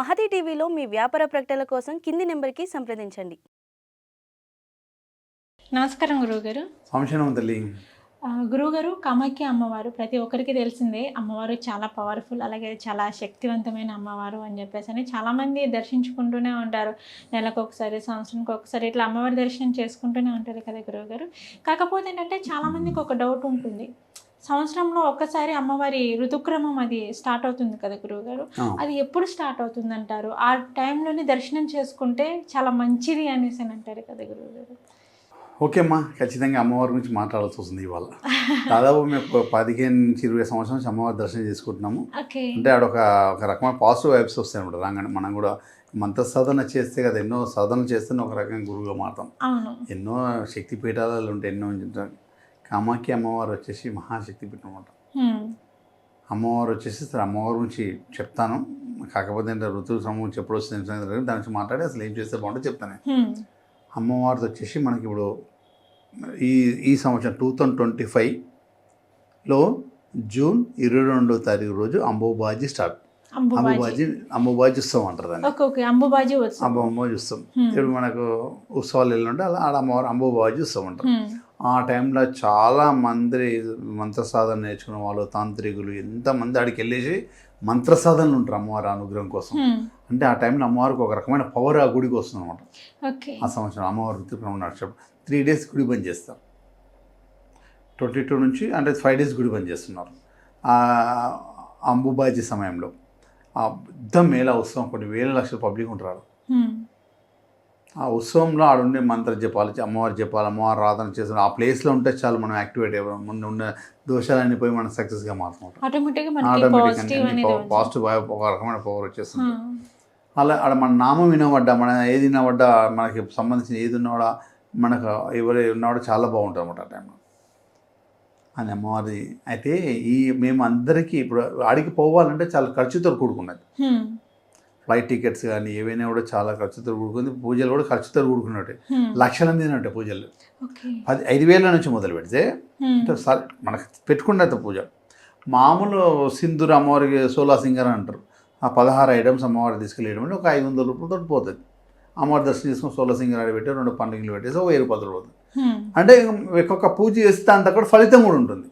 మహతి టీవీలో మీ వ్యాపార ప్రకటనల కోసం కింది నెంబర్కి సంప్రదించండి. నమస్కారం గురువుగారు. సంశయం తల్లి. ఆ, గురువుగారు కామాఖ్య అమ్మవారు ప్రతి ఒక్కరికి తెలిసిందే అమ్మవారు చాలా పవర్ఫుల్ అలాగే చాలా శక్తివంతమైన అమ్మవారు అని చెప్పేసి అని చాలామంది దర్శించుకుంటూనే ఉంటారు. నెలకు ఒకసారి సంవత్సరానికి ఒకసారి ఇట్లా అమ్మవారి దర్శనం చేసుకుంటూనే ఉంటారు కదా గురువుగారు. కాకపోతే ఏంటంటే చాలామందికి ఒక డౌట్ ఉంటుంది. సంవత్సరంలో ఒక్కసారి అమ్మవారి ఋతుక్రమం అది స్టార్ట్ అవుతుంది కదా గురువుగారు. అది ఎప్పుడు స్టార్ట్ అవుతుంది అంటారు ఆ టైంలోనే దర్శనం చేసుకుంటే చాలా మంచిది అనేసి అని అంటారు కదా గురువుగారు. ఓకే అమ్మా ఖచ్చితంగా అమ్మవారి గురించి మాట్లాడాల్సి వస్తుంది ఇవాళ. దాదాపు మేము పదిహేను నుంచి ఇరవై సంవత్సరాల నుంచి అమ్మవారి దర్శనం చేసుకుంటున్నాము. అంటే ఆడ ఒక ఒక రకమైన పాజిటివ్ వైబ్స్ వస్తాయి అనమాట రాగానే. మనం కూడా మంత్ర సాధన చేస్తే కదా ఎన్నో సాధనలు చేస్తేనే ఒక రకంగా గురువుగా మారుతాం. ఎన్నో శక్తి పీఠాలు ఉంటాయి ఎన్నో. కామాఖ్య అమ్మవారు వచ్చేసి మహాశక్తి పీఠం అనమాట. అమ్మవారు వచ్చేసి అమ్మవారి గురించి చెప్తాను. కాకపోతే అంటే ఋతువు సమూహం ఎప్పుడు వస్తుంది దాని గురించి మాట్లాడి అసలు ఏం చేస్తే బాగుంటుందో చెప్తాను. హ్మ్. అమ్మవారిది వచ్చేసి మనకి ఇప్పుడు ఈ ఈ సంవత్సరం టూ థౌజండ్ ట్వంటీ ఫైవ్లో జూన్ ఇరవై రెండవ తారీఖు రోజు అంబోబాజీ స్టార్ట్. అంబుబాజీ. అంబోబాజీ ఉత్సవం అంటారు దాన్ని. అంబుబాజీ ఉత్సవం. అంబో అంబోబాజీ ఉత్సవం. ఇప్పుడు మనకు ఉత్సవాలు వెళ్ళుంటే అలా ఆడ అమ్మవారు అంబోబాజీ ఉత్సవం అంటారు. ఆ టైంలో చాలా మంది మంత్ర సాధన నేర్చుకున్న వాళ్ళు తాంత్రికులు ఎంతమంది ఆడికి వెళ్ళేసి మంత్ర సాధనలు ఉంటారు అమ్మవారి అనుగ్రహం కోసం. అంటే ఆ టైంలో అమ్మవారికి ఒక రకమైన పవర్ ఆ గుడికి వస్తుంది అనమాట ఆ సంవత్సరం అమ్మవారి ఋతుక్రమం నడిచేటప్పుడు త్రీ డేస్ గుడి బంద్ చేస్తారు. ట్వంటీ టూ నుంచి అంటే ఫైవ్ డేస్ గుడి బంద్ చేస్తున్నారు. అంబుబాజీ సమయంలో ఆ పెద్ద మేళ ఉత్సవం కొన్ని వేల లక్షల పబ్లిక్ ఉంటారు. ఆ ఉత్సవంలో ఆడుండే మంత్ర జపాలు అమ్మవారి జపాలు అమ్మవారి రాధన చేసిన ఆ ప్లేస్లో ఉంటే చాలు మనం యాక్టివేట్ అయ్యాం ముందు ఉన్న దోషాలన్నీ పోయి మనం సక్సెస్గా మారుతుంటాం. ఆటోమేటిక్గా పాజిటివ్ ఒక రకమైన పవర్ వచ్చేస్తుంది. అలా ఆడ మన నామం వినబడ్డా మన ఏది వినబడ్డా మనకి సంబంధించిన ఏది ఉన్నవాడా మనకు ఎవరు ఉన్నవాడు చాలా బాగుంటుంది అనమాట ఆ టైంలో అది అమ్మవారి అయితే ఈ మేము అందరికీ ఇప్పుడు ఆడికి పోవాలంటే చాలా ఖర్చుతో కూడుకున్నది. ఫ్లైట్ టికెట్స్ కానీ ఏవైనా కూడా చాలా ఖర్చుతో కూడుకుంది. పూజలు కూడా ఖర్చుతో కూడుకున్నట్టే. లక్షల మీద ఉంటాయి పూజలు. పది ఐదు వేల నుంచి మొదలు పెడితే మనకు పెట్టుకున్నట్టు పూజ. మామూలు సింధూర్ అమ్మవారికి సోలా సింగర్ అంటారు. ఆ పదహారు ఐటమ్స్ అమ్మవారి తీసుకెళ్ళేయడం అంటే ఒక ఐదు వందల రూపాయలతో పోతుంది. అమ్మవారి దర్శనం చేసుకుని సోలా సింగర్ ఆడ పెట్టి రెండు పండుగలు పెట్టేసి ఒక వెయ్యి రూపాయలు పోతుంది. అంటే ఒక్కొక్క పూజ చేస్తే అంత కూడా ఫలితం కూడా ఉంటుంది.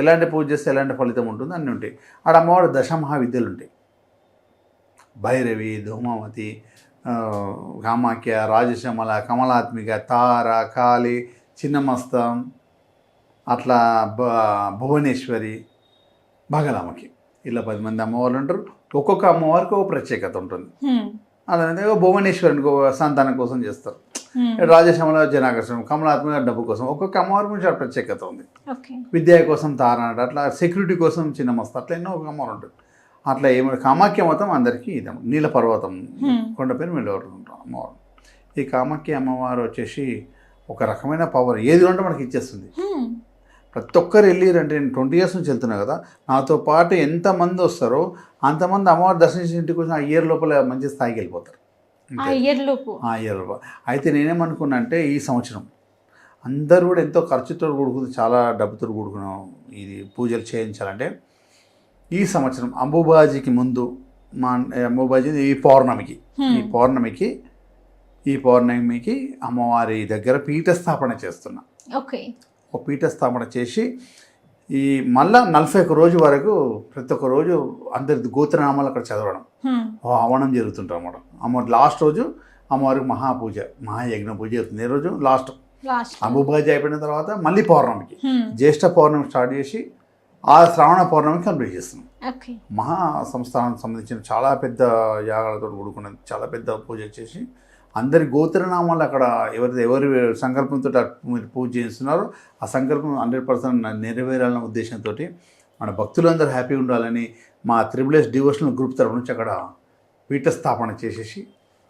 ఎలాంటి పూజ చేస్తే ఎలాంటి ఫలితం ఉంటుంది అన్నీ ఉంటాయి. ఆడ అమ్మవారి దశమహావిద్యలు ఉంటాయి. భైరవి ధూమావతి కామాఖ్య రాజశమల కమలాత్మిక తార కాళి చిన్నమస్తం అట్లా భ భువనేశ్వరి భగలామకి ఇలా పది మంది అమ్మవార్లు ఉంటారు. ఒక్కొక్క అమ్మవారికి ఒక ప్రత్యేకత ఉంటుంది. అలానే భువనేశ్వరునికి ఒక సంతానం కోసం చేస్తారు. రాజశమల జనాకర్షణ కమలాత్మిక డబ్బు కోసం ఒక్కొక్క అమ్మవారి గురించి ప్రత్యేకత ఉంది. విద్య కోసం తారనాట అట్లా సెక్యూరిటీ కోసం చిన్న మస్తు అట్లా ఎన్నో ఒక అమ్మవారు ఉంటుంది అట్లా ఏమైనా కామాఖ్య మతం అందరికీ ఇది నీల పర్వతం. కొండ పేరు వెళ్ళేవారు ఉంటాం అమ్మవారు ఈ కామాఖ్య అమ్మవారు వచ్చేసి ఒక రకమైన పవర్ ఏది ఉంటే మనకి ఇచ్చేస్తుంది. ప్రతి ఒక్కరు వెళ్ళిరంటే నేను ట్వంటీ ఇయర్స్ నుంచి వెళ్తున్నా కదా నాతో పాటు ఎంతమంది వస్తారో అంతమంది అమ్మవారు దర్శించి ఇంటికి వచ్చి ఆ ఇయర్ లోపల మంచి స్థాయికి వెళ్ళిపోతారు ఆ అంతే. ఇయర్ లోపు ఆ ఇయర్ లోపల అయితే నేనేమనుకున్నా అంటే ఈ సంవత్సరం అందరూ కూడా ఎంతో ఖర్చుతో కూడుకుంది చాలా డబ్బుతో కూడుకున్న ఇది పూజలు చేయించాలంటే ఈ సంవత్సరం అంబుబాజీకి ముందు మా అంబుబాజీ ఈ పౌర్ణమికి. ఈ. పౌర్ణమికి ఈ పౌర్ణమికి అమ్మవారి దగ్గర పీఠస్థాపన చేస్తున్నా. ఓకే. ఒక పీఠస్థాపన చేసి ఈ మళ్ళా నలభై ఒక్క రోజు వరకు ప్రతి ఒక్క రోజు అందరి గోత్రనామాలు అక్కడ చదవడం. ఓ హవనం జరుగుతుంటాం అన్నమాట. అమ్మ లాస్ట్ రోజు అమ్మవారికి మహాపూజ మహాయజ్ఞ పూజ జరుగుతుంది. ఏ రోజు లాస్ట్. అంబుబాజీ అయిపోయిన తర్వాత మళ్ళీ పౌర్ణమికి. జ్యేష్ఠ పౌర్ణమి స్టార్ట్ చేసి ఆ శ్రావణ పౌర్ణమికి కంప్లీట్ చేస్తున్నాం. మహా సంస్థానానికి సంబంధించిన చాలా పెద్ద యాగాలతో కూడుకున్నది చాలా పెద్ద పూజ చేసి అందరి గోత్రనామాలు అక్కడ ఎవరి ఎవరి సంకల్పంతో మీరు పూజ చేస్తున్నారో ఆ సంకల్పం హండ్రెడ్ పర్సెంట్ నెరవేరాలన్న ఉద్దేశంతో మన భక్తులందరూ హ్యాపీగా ఉండాలని మా త్రిబుల్ డివోషనల్ గ్రూప్ తరఫు నుంచి అక్కడ పీఠ స్థాపన చేసేసి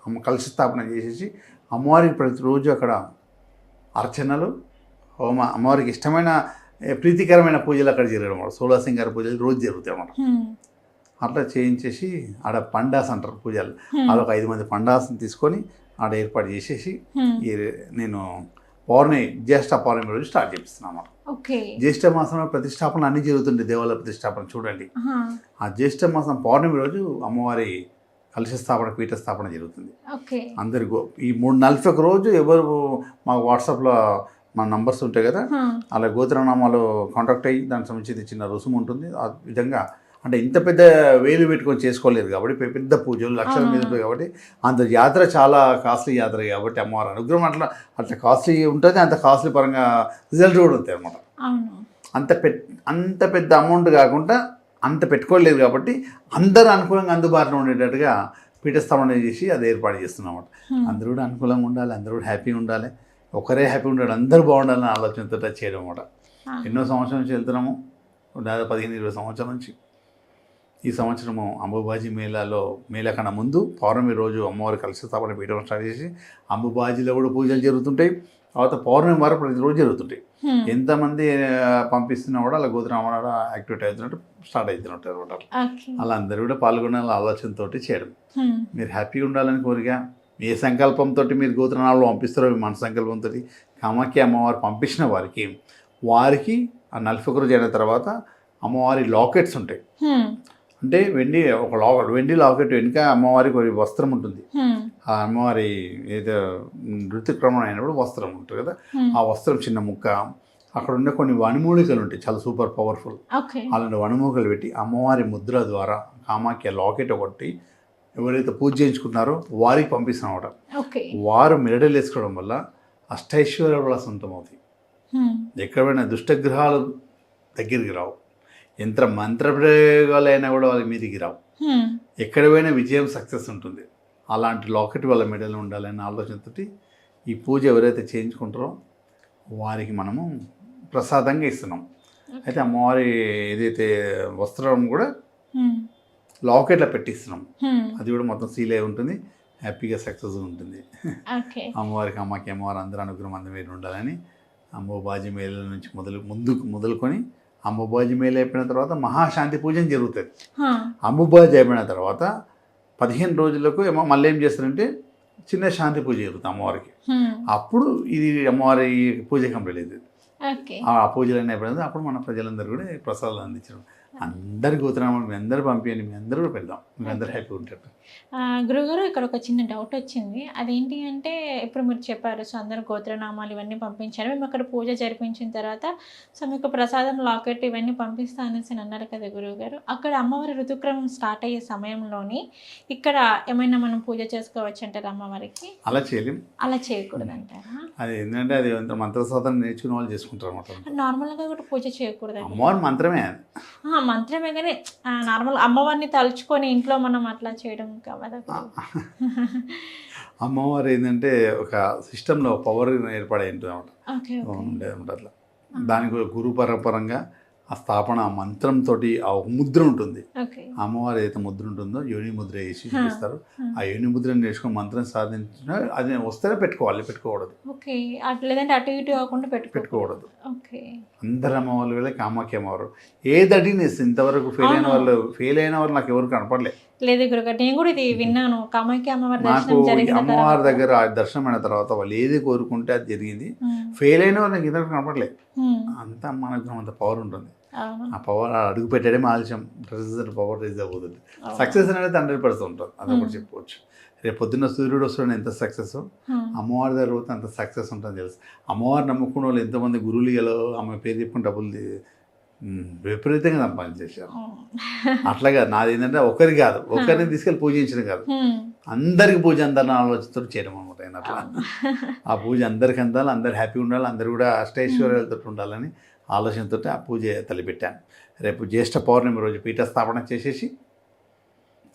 అమ్మ కలశ స్థాపన చేసేసి అమ్మవారికి ప్రతిరోజు అక్కడ అర్చనలు హోమ అమ్మవారికి ఇష్టమైన ప్రీతికరమైన పూజలు అక్కడ జరగడం అన్నమాట. సోలా సింగార పూజలు రోజు జరుగుతాయి అన్నమాట. అట్లా చేయించేసి ఆడ పండాస్ అంటారు పూజలు. ఒక ఐదు మంది పండాస్ని తీసుకొని ఆడ ఏర్పాటు చేసేసి నేను పౌర్ణమి జ్యేష్ఠ పౌర్ణమి రోజు స్టార్ట్ చేపిస్తున్నాను ఓకే. జ్యేష్ఠ మాసంలో ప్రతిష్టాపన అన్ని జరుగుతుంటాయి దేవాలయ ప్రతిష్టాపన చూడండి. ఆ జ్యేష్ఠ మాసం పౌర్ణమి రోజు అమ్మవారి కలశ స్థాపన పీఠ స్థాపన జరుగుతుంది. అందరి ఈ మూడు నలభై ఒక రోజు ఎవరు మా వాట్సాప్లో మా నంబర్స్ ఉంటాయి కదా అలా గోత్రనామాలు కాంటాక్ట్ అయ్యి దానికి సంబంధించి చిన్న రుసుము ఉంటుంది. ఆ విధంగా అంటే ఇంత పెద్ద వేలు పెట్టుకొని చేసుకోలేదు కాబట్టి పెద్ద పూజలు లక్షల మీద ఉంటాయి కాబట్టి అంత యాత్ర చాలా కాస్ట్లీ యాత్ర కాబట్టి అమ్మవారి అనుగ్రహం అట్లా అట్లా కాస్ట్లీ ఉంటుంది అంత కాస్ట్లీ పరంగా రిజల్ట్ కూడా ఉంటుంది అనమాట అంత పె అంత పెద్ద అమౌంట్ కాకుండా అంత పెట్టుకోలేదు కాబట్టి అందరూ అనుకూలంగా అందుబాటులో ఉండేటట్టుగా పీఠస్థాపన చేసి అది ఏర్పాటు చేస్తున్నాం. అందరూ కూడా అనుకూలంగా ఉండాలి అందరూ కూడా హ్యాపీగా ఉండాలి. ఒకరే హ్యాపీ ఉండాలి అందరూ బాగుండాలని ఆలోచనతో టచ్ చేయడం అన్నమాట. Ah. ఎన్నో సంవత్సరాల నుంచి వెళ్తున్నాము దాదాపు పదిహేను ఇరవై సంవత్సరాల నుంచి. ఈ సంవత్సరము అంబుబాజీ మేళాలో మేళా కన్నా ముందు పౌర్ణమి రోజు అమ్మవారి కలిసి స్థాపన పీఠం స్టార్ట్ చేసి అంబుబాజీలో కూడా పూజలు జరుగుతుంటాయి. తర్వాత పౌర్ణమి వారం ప్రతిరోజు జరుగుతుంటాయి. ఎంతమంది పంపిస్తున్నా కూడా అలా గోత్రరామణ యాక్టివేట్ అవుతున్నట్టు స్టార్ట్ అవుతున్నట్టు అనమాట. అలా అందరూ కూడా పాల్గొనాలని ఆలోచనతో చేయడం. మీరు హ్యాపీగా ఉండాలని కోరిక ఏ సంకల్పంతో మీరు గోత్రనాళ్ళు పంపిస్తారో మీ మన సంకల్పంతో కామాఖ్య అమ్మవారు పంపించిన వారికి వారికి ఆ నలభై రోజు అయిన తర్వాత అమ్మవారి లాకెట్స్ ఉంటాయి. అంటే వెండి ఒక లా వెండి లాకెట్ వెనుక అమ్మవారికి ఒక వస్త్రం ఉంటుంది. ఆ అమ్మవారి ఏదో ఋతుక్రమణ అయినప్పుడు వస్త్రం ఉంటుంది కదా. ఆ వస్త్రం చిన్న ముక్క అక్కడ ఉన్న కొన్ని వణిమూలికలు ఉంటాయి చాలా సూపర్ పవర్ఫుల్ అలాంటి వణుమూకలు పెట్టి అమ్మవారి ముద్ర ద్వారా కామాఖ్య లాకెట్ ఒకటి ఎవరైతే పూజ చేయించుకున్నారో వారికి పంపిస్తున్నమాట ఓకే. వారు మెడలు వేసుకోవడం వల్ల అష్టైశ్వర్య వల్ల సొంతం అవుతాయి. ఎక్కడైనా దుష్టగ్రహాలు దగ్గరికి రావు. యంత్ర మంత్ర ప్రయోగాలైనా కూడా వాళ్ళ మీదికి రావు. ఎక్కడ పోయినా విజయం సక్సెస్ ఉంటుంది. అలాంటి లాకెట్ వాళ్ళ మెడలు ఉండాలనే ఆలోచనతోటి ఈ పూజ ఎవరైతే చేయించుకుంటారో వారికి మనము ప్రసాదంగా ఇస్తున్నాం. అయితే అమ్మవారి ఏదైతే వస్త్రం కూడా. లాకెట్లో పెట్టిస్తున్నాం. అది కూడా మొత్తం సీల్ అయి ఉంటుంది. హ్యాపీగా సక్సెస్ ఉంటుంది. అమ్మవారికి అమ్మకి అమ్మవారు అందరూ అనుగ్రహం అందరి మీద ఉండాలని అమ్మబాజీ మేళ నుంచి మొదలు ముందుకు మొదలుకొని అమ్మబాజీ మేళ అయిపోయిన తర్వాత మహాశాంతి పూజన జరుగుతుంది. అమ్మబాజీ అయిపోయిన తర్వాత పదిహేను రోజులకు ఏమో మళ్ళీ ఏం చేస్తారంటే చిన్న శాంతి పూజ జరుగుతుంది అమ్మవారికి. అప్పుడు ఇది అమ్మవారి పూజ కంప్లీట్ అవుతుంది ఆ పూజలన్నీ అయిపోయిన అప్పుడు మన ప్రజలందరూ కూడా ప్రసాదాలు అందించడం. అందరి గోత్రనామాలు మీ అందరూ పంపించండి మీ అందరూ కూడా పెడదాం. మీ అందరూ హ్యాపీ ఉంటారు గురుగారు ఇక్కడ ఒక చిన్న డౌట్ వచ్చింది. అదేంటి అంటే ఇప్పుడు మీరు చెప్పారు సో అందరూ గోత్రనామాలు ఇవన్నీ పంపించారు. మేము అక్కడ పూజ జరిపించిన తర్వాత సో మీకు ప్రసాదం లాకెట్ ఇవన్నీ పంపిస్తా అనేసి అని అన్నారు కదా గురువు గారు అక్కడ అమ్మవారి ఋతుక్రమం స్టార్ట్ అయ్యే సమయంలోని ఇక్కడ ఏమైనా మనం పూజ చేసుకోవచ్చు అంటారు అమ్మవారికి? అలా చేయలేం. అలా చేయకూడదు అంటారా అది ఏంటంటే అది మంత్రసాధన నేర్చుకునే వాళ్ళు చేసుకుంటారు అనమాట నార్మల్గా కూడా పూజ చేయకూడదు అమ్మవారి మంత్రమే మంత్రమే కానీ నార్మల్ అమ్మవారిని తలుచుకొని ఇంట్లో మనం అట్లా చేయడం కావదా అమ్మవారు ఏంటంటే ఒక సిస్టంలో పవర్ ఏర్పడే ఉంటుంది అనమాట అట్లా. దానికి గురు పరపరంగా ఆ స్థాపన ఆ మంత్రంతో ఆ ఒక ముద్ర ఉంటుంది. అమ్మవారు ఏదైతే ముద్ర ఉంటుందో యోని ముద్ర వేసి చూపిస్తారు. ఆ యోని ముద్రను నేర్చుకొని మంత్రం సాధించిన అది వస్తేనే పెట్టుకోవాలి పెట్టుకోకూడదు. లేదంటే అటు ఇటు కాకుండా పెట్టుకో పెట్టుకోకూడదు. అందరు అమ్మవాళ్ళు వెళ్ళి కామాఖ్య అమ్మవారు. ఏ దడినేసి ఇంతవరకు ఫెయిల్ అయిన వాళ్ళు ఫెయిల్ అయిన వాళ్ళు నాకు ఎవరు కనపడలే. లేదు గురుగారు నేను కూడా ఇది విన్నాను. కామాఖ్య అమ్మవారి నాకు అమ్మవారి దగ్గర దర్శనం అయిన తర్వాత వాళ్ళు ఏది కోరుకుంటే అది జరిగింది. ఫెయిల్ అయిన వాళ్ళు నాకు ఇంతవరకు కనపడలే. ఉమ్, అంత అమ్మ అనుగ్రహం అంత పవర్ ఉంటుంది. ఆ పవర్ అడుగు పెట్టడమే ఆలస్యం రిజల్ట్ పవర్ అవుతుంది అవును. సక్సెస్ అనేది హండ్రెడ్ పర్సెంట్ ఉంటుంది అదొకటి Hmm. చెప్పుకోవచ్చు. రేపు పొద్దున్న సూర్యుడు వస్తున్న ఎంత సక్సెస్ అమ్మవారి దగ్గర పోతే అంత సక్సెస్ ఉంటుంది తెలుసు. అమ్మవారు నమ్ముకున్న వాళ్ళు ఎంతమంది గురువులు ఎలా ఆమె పేరు చెప్పుకుని డబ్బులు విపరీతంగా సంపాదించేశారు. ఉమ్, అట్లాగా నాది ఏంటంటే ఒకరి కాదు. ఒకరిని తీసుకెళ్ళి పూజించడం కాదు. అందరికి పూజ అందాలని ఆలోచనతో చేయడం అనమాట ఆయన అట్లా. ఆ పూజ అందరికి అందాలి అందరు హ్యాపీగా ఉండాలి అందరు కూడా అష్టైశ్వర్యాలతో ఉండాలని ఆలోచనతో ఆ పూజ తలపెట్టాను. రేపు జ్యేష్ఠ పౌర్ణమి రోజు పీఠస్థాపన చేసేసి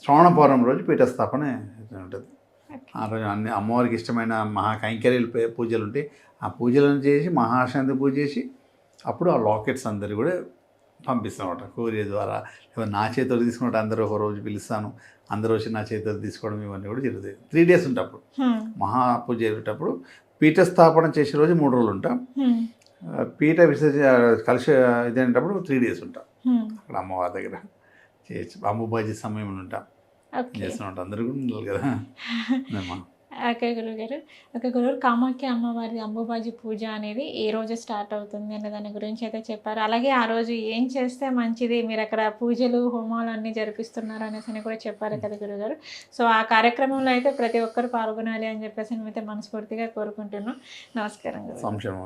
శ్రవణ పౌర్ణమి రోజు పీఠస్థాపన ఉంటుంది. ఆ రోజు అన్ని అమ్మవారికి ఇష్టమైన మహా కైంకర్యాలు పూజలు ఉంటాయి ఆ పూజలను చేసి మహాశాంతి పూజ చేసి అప్పుడు ఆ లాకెట్స్ అందరు కూడా పంపిస్తామట. కోరియర్ ద్వారా ఎవరు నా చేతులు తీసుకున్నట్టు అందరూ ఒక రోజు పిలుస్తాను. అందరూ వచ్చి నా చేతులు తీసుకోవడం ఇవన్నీ కూడా జరుగుతాయి. త్రీ డేస్ ఉంటాయి అప్పుడు ఉమ్, మహా పూజ జరిగేటప్పుడు పీఠస్థాపన చేసే రోజు మూడు రోజులు ఉంటాం. పీఠ విసర్జ కలిసి ఇదేటప్పుడు త్రీ డేస్ ఉంటాం. అక్కడ అమ్మవారి దగ్గర చేయొచ్చు అంబుబాజీ సమయంలో ఉంటాం. చేస్తూ ఉంటాం. అందరూ కూడా ఉండాలి కదా. ఓకే గురుగారు ఓకే గురుగారు కామాఖ్య అమ్మవారి అంబుబాజీ పూజ అనేది ఏ రోజు స్టార్ట్ అవుతుంది అనే దాని గురించి అయితే చెప్పారు. అలాగే ఆ రోజు ఏం చేస్తే మంచిది మీరు అక్కడ పూజలు హోమాలు అన్నీ జరిపిస్తున్నారు అనేసి అని కూడా చెప్పారు కదా గురుగారు సో ఆ కార్యక్రమంలో అయితే ప్రతి ఒక్కరు పాల్గొనాలి అని చెప్పేసి మేమైతే మనస్ఫూర్తిగా కోరుకుంటున్నాం. నమస్కారం సంశయం